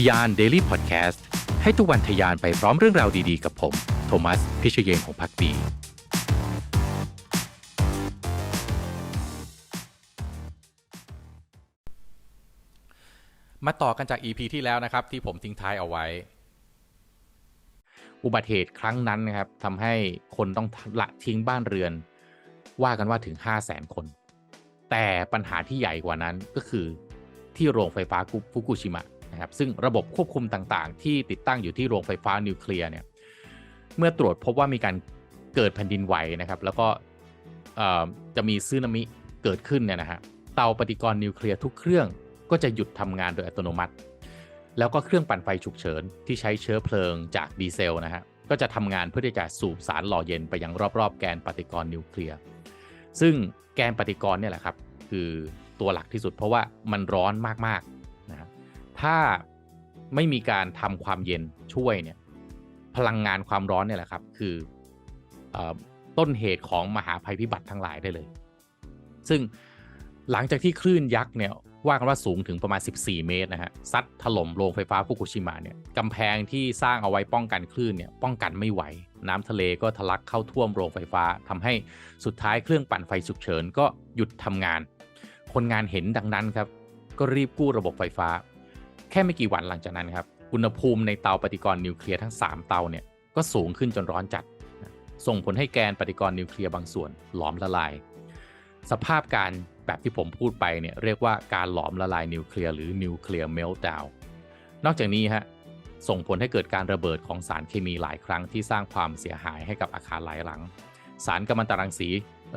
ทยาน Daily Podcast ให้ทุกวันทยานไปพร้อมเรื่องราวดีๆ กับผม โทมัส พิเชยเยนของพักดีมาต่อกันจาก EP ที่แล้วนะครับ ที่ผมทิ้งท้ายเอาไว้ อุบัติเหตุครั้งนั้นนะครับทำให้คนต้องละทิ้งบ้านเรือน ว่ากันว่าถึง 5 0 0แสนคน แต่ปัญหาที่ใหญ่กว่านั้นก็คือที่โรงไฟฟ้าฟุกุชิมะ นะครับซึ่งระบบควบคุมต่างๆ ที่ติดตั้งอยู่ที่โรงไฟฟ้านิวเคลียร์เนี่ยเมื่อตรวจพบว่ามีการเกิดแผ่นดินไหวนะครับแล้วก็จะมีซึนามิเกิดขึ้นเนี่ยนะฮะเตาปฏิกรณ์นิวเคลียร์ทุกเครื่องก็จะหยุดทำงานโดยอัตโนมัติ แล้วก็เครื่องปั่นไฟฉุกเฉินที่ใช้เชื้อเพลิงจากดีเซลนะฮะก็จะทำงานเพื่อที่จะสูบสารหล่อเย็นไปยังรอบๆ แกนปฏิกรณ์นิวเคลียร์ซึ่งแกนปฏิกรณ์เนี่ยแหละครับคือตัวหลักที่สุดเพราะว่ามันร้อนมากๆ ถ้าไม่มีการทำความเย็นช่วยเนี่ย พลังงานความร้อนเนี่ยแหละครับ คืออต้นเหตุของมหาภัยพิบัติทั้งหลายได้เลย ซึ่งหลังจากที่คลื่นยักษ์เนี่ยว่ากันว่าสูงถึงประมาณ 14 เมตรนะฮะซัดถล่มโรงไฟฟ้าฟุกุชิมะเนี่ยกำแพงที่สร้างเอาไว้ป้องกันคลื่นเนี่ยป้องกันไม่ไหว น้ำทะเลก็ทะลักเข้าท่วมโรงไฟฟ้าทำให้สุดท้ายเครื่องปั่นไฟฉุกเฉินก็หยุดทำงาน คนงานเห็นดังนั้นครับ ก็รีบกู้ระบบไฟฟ้า แค่ไม่กี่วันหลังจากนั้นครับอุณหภูมิในเตาปฏิกรณ์นิวเคลียร์ทั้ง 3 เตาเนี่ยก็สูงขึ้นจนร้อนจัด ส่งผลให้แกนปฏิกรณ์นิวเคลียร์บางส่วนหลอมละลาย สภาพการแบบที่ผมพูดไปเนี่ยเรียกว่าการหลอมละลายนิวเคลียร์หรือนิวเคลียร์เมลต์ดาวนอกจากนี้ฮะส่งผลให้เกิดการระเบิดของสารเคมีหลายครั้งที่สร้างความเสียหายให้กับอาคารหลายหลัง สารกัมมันตรังสี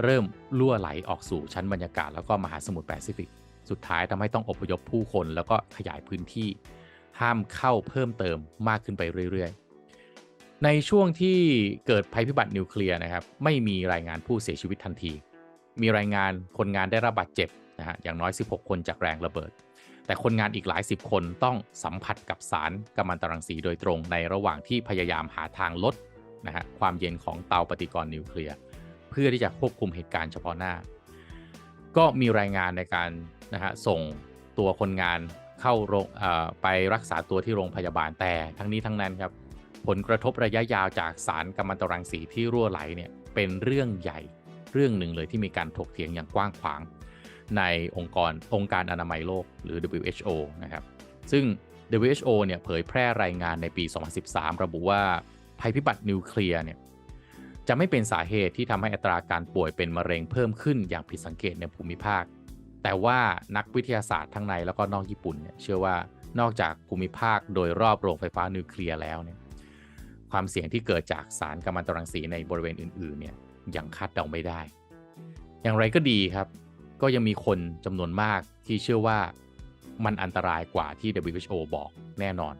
เริ่มล่วไหลออกสู่ชั้นบรรยากาศแล้วก็มหาสมุทรแปซิฟิก สุดท้ายทำให้ต้องอพยพผู้คนแล้วก็ขยายพื้นที่ห้ามเข้าเพิ่มเติมมากขึ้นไปเรื่อยๆ ในช่วงที่เกิดภัยพิบัตินิวเคลียร์นะครับ ไม่มีรายงานผู้เสียชีวิตทันที มีรายงานคนงานได้รับบาดเจ็บนะฮะอย่างน้อย 16 คนจากแรงระเบิด แต่คนงานอีกหลายสิบคนต้องสัมผัสกับสารกัมมันตรังสีโดยตรงในระหว่างที่พยายามหาทางลดนะฮะความเย็นของเตาปฏิกรณ์นิวเคลียร์ เพื่อที่จะควบคุมเหตุการณ์เฉพาะหน้า ก็มีรายงานในการ นะฮะส่งตัวคนงานเข้าโรงไปรักษาตัวที่โรงพยาบาลแต่ทั้งนี้ทั้งนั้นครับ ผลกระทบระยะยาวจากสารกัมมันตรังสีที่รั่วไหลเนี่ยเป็นเรื่องใหญ่เรื่องหนึ่งเลยที่มีการถกเถียงอย่างกว้างขวาง ในองค์กรองค์การอนามัยโลกหรือ WHO นะครับซึ่ง WHO เนี่ยเผยแพร่รายงานในปี 2013 ระบุว่าภัยพิบัตินิวเคลียร์เนี่ยจะไม่เป็นสาเหตุที่ทำให้อัตราการป่วยเป็นมะเร็งเพิ่มขึ้นอย่างผิดสังเกตในภูมิภาค แต่ว่านักวิทยาศาสตร์ทั้งในแล้วก็นอกญี่ปุ่นเนี่ยเชื่อว่านอกจากภูมิภาคโดยรอบโรงไฟฟ้านิวเคลียร์แล้วเนี่ยความเสี่ยงที่เกิดจากสารกัมมันตรังสีในบริเวณอื่นๆเนี่ยยังคาดเดาไม่ได้ อย่างไรก็ดีครับ ก็ยังมีคนจำนวนมากที่เชื่อว่ามันอันตรายกว่าที่ WHO บอกแน่นอน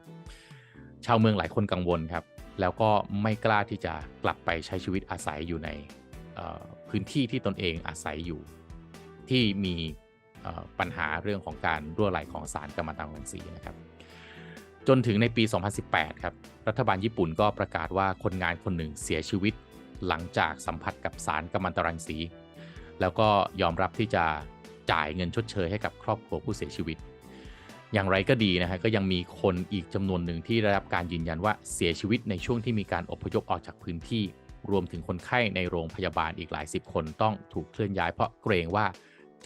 ชาวเมืองหลายคนกังวลครับ แล้วก็ไม่กล้าที่จะกลับไปใช้ชีวิตอาศัยอยู่ในพื้นที่ที่ตนเองอาศัยอยู่ ที่มี ปัญหาเรื่องของการรั่วไหลของสารกัมมันตรังสีนะครับ จนถึงในปี 2018 ครับรัฐบาลญี่ปุ่นก็ประกาศว่าคนงานคนหนึ่งเสียชีวิต หลังจากสัมผัสกับสารกัมมันตรังสี แล้วก็ยอมรับที่จะจ่ายเงินชดเชยให้กับครอบครัวผู้เสียชีวิต อย่างไรก็ดีนะฮะก็ยังมีคนอีกจำนวนหนึ่งที่ได้รับการยืนยันว่าเสียชีวิตในช่วงที่มีการอพยพออกจากพื้นที่ รวมถึงคนไข้ในโรงพยาบาลอีกหลายสิบคนต้องถูกเคลื่อนย้ายเพราะเกรงว่า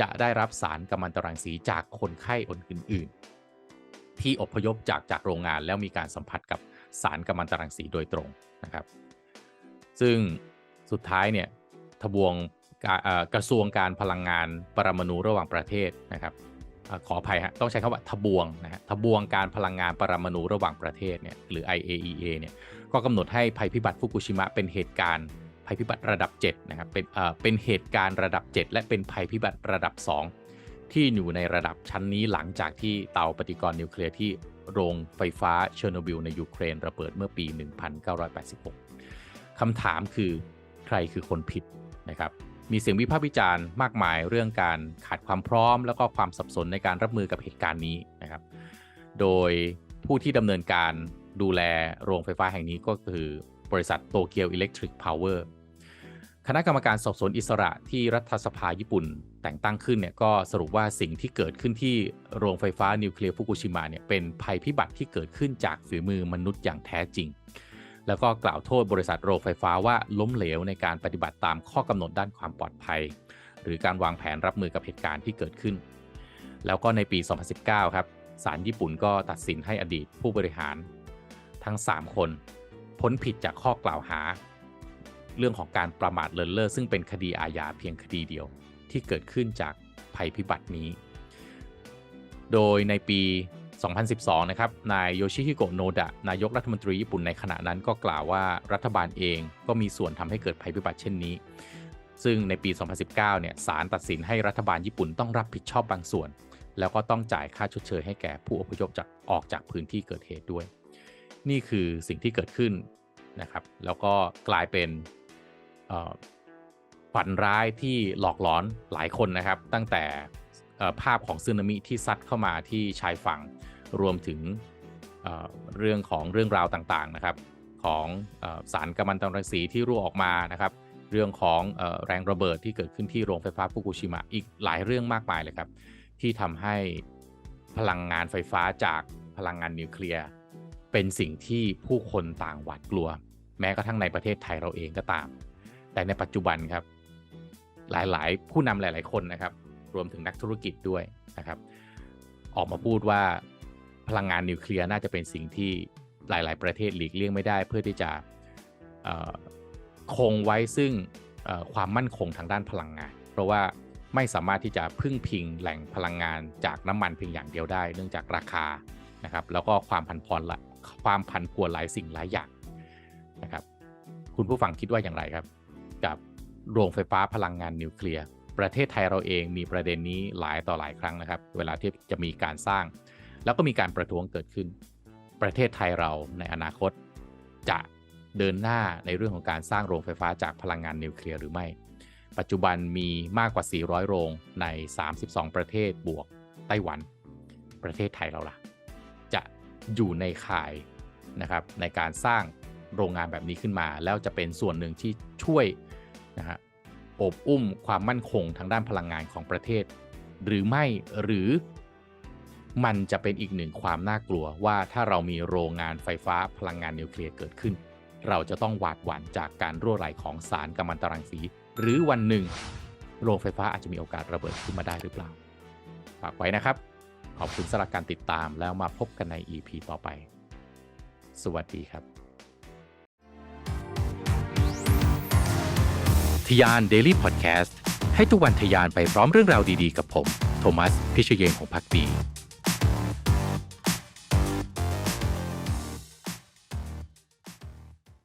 จะได้รับสารกัมมันตรังสีจากคนไข้อื่น ๆ ที่อพยพจากจากโรงงานแล้วมีการสัมผัสกับสารกัมมันตรังสีโดยตรงนะครับ ซึ่งสุดท้ายเนี่ยทบวงกระทรวงการพลังงานปรมาณูระหว่างประเทศนะครับขออภัยฮะต้องใช้คำว่าทบวงนะฮะทบวงการพลังงานปรมาณูระหว่างประเทศเนี่ยหรือ IAEA เนี่ยก็กำหนดให้ภัยพิบัติฟุกุชิมะเป็นเหตุการณ์ ภัยพิบัติระดับ7นะครับเป็นเป็นเหตุการณ์ระดับ 7 และเป็นภัยพิบัติระดับ 2 ที่อยู่ในระดับชั้นนี้หลังจากที่เตาปฏิกรณ์นิวเคลียร์ที่โรงไฟฟ้าเชอร์โนบิลในยูเครนระเบิดเมื่อปี 1986 คำถามคือใครคือคนผิดนะครับมีเสียงวิพากษ์วิจารณ์มากมายเรื่องการขาดความพร้อม แล้วก็ความสับสนในการรับมือกับเหตุการณ์นี้นะครับ โดยผู้ที่ดำเนินการดูแลโรงไฟฟ้าแห่งนี้ก็คือบริษัทโตเกียวอิเล็กทริกพาวเวอร์ คณะกรรมการสอบสวนอิสระที่รัฐสภาญี่ปุ่น แต่งตั้งขึ้นเนี่ยก็สรุปว่าสิ่งที่เกิดขึ้นที่โรงไฟฟ้านิวเคลียร์ฟุกุชิมะเนี่ยเป็นภัยพิบัติที่เกิดขึ้นจากฝีมือมนุษย์อย่างแท้จริง แล้วก็กล่าวโทษบริษัทโรงไฟฟ้าว่าล้มเหลวในการปฏิบัติตามข้อกำหนดด้านความปลอดภัย หรือการวางแผนรับมือกับเหตุการณ์ที่เกิดขึ้น แล้วก็ในปี 2019 ครับศาลญี่ปุ่นก็ตัดสินให้อดีตผู้บริหารทั้ง 3 คนพ้นผิดจากข้อกล่าวหา เรื่องของการประมาทเลินเล่อซึ่งเป็นคดีอาญาเพียงคดีเดียวที่เกิดขึ้นจากภัยพิบัตินี้ โดยในปี 2012 นะครับ นายโยชิฮิโกะโนดะ นายกรัฐมนตรีญี่ปุ่นในขณะนั้นก็กล่าวว่ารัฐบาลเองก็มีส่วนทำให้เกิดภัยพิบัติเช่นนี้ ซึ่งในปี 2019 เนี่ย ศาลตัดสินให้รัฐบาลญี่ปุ่นต้องรับผิดชอบบางส่วน แล้วก็ต้องจ่ายค่าชดเชยให้แก่ผู้อพยพจากออกจากพื้นที่เกิดเหตุด้วย นี่คือสิ่งที่เกิดขึ้นนะครับ แล้วก็กลายเป็น ฝันร้ายที่หลอกหลอนหลายคนนะครับ ตั้งแต่ภาพของสึนามิที่ซัดเข้ามาที่ชายฝั่งรวมถึงเเรื่องของเรื่องราวต่างๆนะครับ ของอสารกัมมันตรังสีที่รั่วออกมานะครับ เรื่องของอแรงระเบิดที่เกิดขึ้นที่โรงไฟฟ้าฟุกุชิมะอีกหลายเรื่องมากมายเลยครับ ที่ทำให้พลังงานไฟฟ้าจากพลังงานนิวเคลียร์เป็นสิ่งที่ผู้คนต่างหวาดกลัว แม้กระทั่งในประเทศไทยเราเองก็ตาม แต่ในปัจจุบันครับ หลายๆ ผู้นำหลาย ๆ คนนะครับ รวมถึงนักธุรกิจด้วยนะครับ ออกมาพูดว่าพลังงานนิวเคลียร์น่าจะเป็นสิ่งที่หลาย ๆ ประเทศหลีกเลี่ยงไม่ได้ เพื่อที่จะคงไว้ซึ่งความมั่นคงทางด้านพลังงาน เพราะว่าไม่สามารถที่จะพึ่งพิงแหล่งพลังงานจากน้ำมันเพียงอย่างเดียวได้ เนื่องจากราคานะครับ แล้วก็ความผันผวนลความผันผวนหลายสิ่งหลายอย่างนะครับ คุณผู้ฟังคิดว่าอย่างไรครับ กับโรงไฟฟ้าพลังงานนิวเคลียร์ ประเทศไทยเราเองมีประเด็นนี้หลายต่อหลายครั้งนะครับ เวลาที่จะมีการสร้าง แล้วก็มีการประท้วงเกิดขึ้น ประเทศไทยเราในอนาคตจะเดินหน้าในเรื่องของการสร้างโรงไฟฟ้าจากพลังงานนิวเคลียร์หรือไม่ ปัจจุบันมีมากกว่า 400 โรงใน 32 ประเทศบวกไต้หวัน ประเทศไทยเราล่ะ จะอยู่ในข่ายนะครับในการสร้างโรงงานแบบนี้ขึ้นมา แล้วจะเป็นส่วนหนึ่งที่ช่วย นะฮะโอบอุ้มความมั่นคงทางด้านพลังงานของประเทศ หรือไม่หรือมันจะเป็นอีกหนึ่งความน่ากลัวว่าถ้าเรามีโรงงานไฟฟ้าพลังงานนิวเคลียร์เกิดขึ้น เราจะต้องหวาดหวั่นจากการรั่วไหลของสารกัมมันตรังสี หรือวันหนึ่ง โรงไฟฟ้าอาจจะมีโอกาสระเบิดขึ้นมาได้หรือเปล่าฝากไว้นะครับ ขอบคุณสำหรับการติดตามแล้วมาพบกันใน EP ต่อไป สวัสดีครับ ทยาน Daily Podcast ให้ทุกวันทยานไปพร้อมเรื่องราวดีๆ กับผม โทมัส พิเชยงของพักดี